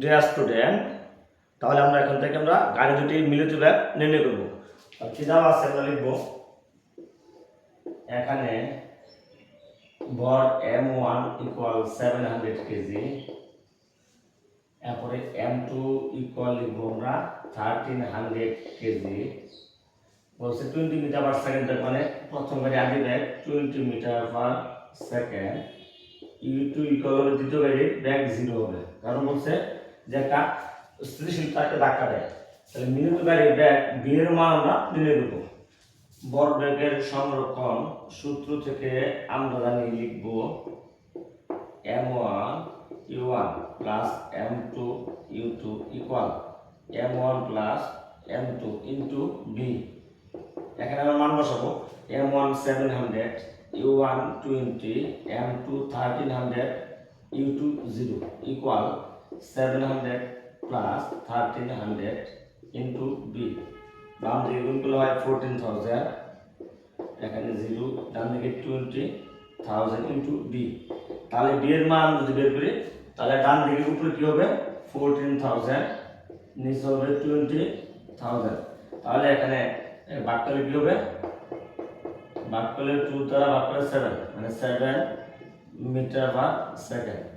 Dear student তাহলে আমরা এখান থেকে আমরা গাড়ি দুটি মিলিত ব্যাগ নির্ণয় করব। কি দেওয়া আছে আমরা লিখব? এখানে M one equal seven hundred KG M two equal লিখব আমরা থার্টিন হান্ড্রেড কেজি বলছে টোয়েন্টি মিটার পার সেকেন্ড মানে প্রথম গাড়ি আগে bag twenty metre per second U two equal দ্বিতীয় গাড়ির ব্যাগ জিরো হবে। কারণ বলছে যে একটা স্থিতিশীল তাকে ধাক্কা দেয়। তাহলে মিনিট গাড়ির ব্যাগ, বিয়ের মান আমরা নির্ণয় দেবো বড় ব্যাগের সংরক্ষণ সূত্র থেকে আমরা জানি লিখব M one U one plus M two U two equal M one plus M two into B এখানে আমরা মান বসাবো। M one seven hundred U one twenty M two thirteen hundred U two zero equal seven hundred plus thirteen hundred into B বাম দিকে গুণগুলো হয় fourteen thousand এখানে zero ডান দিকে টোয়েন্টি থাউজেন্ড ইন্টু বি তাহলে বি এর মান যদি বের করি, তাহলে ডান দিকের উপরে কি হবে? ফোরটিন থাউজেন্ড নিচে হবে টোয়েন্টি থাউজেন্ড তাহলে এখানে বাক করলে কি হবে? করলে টু দ্বারা করলে সেভেন মানে সেভেন মিটার পার সেকেন্ড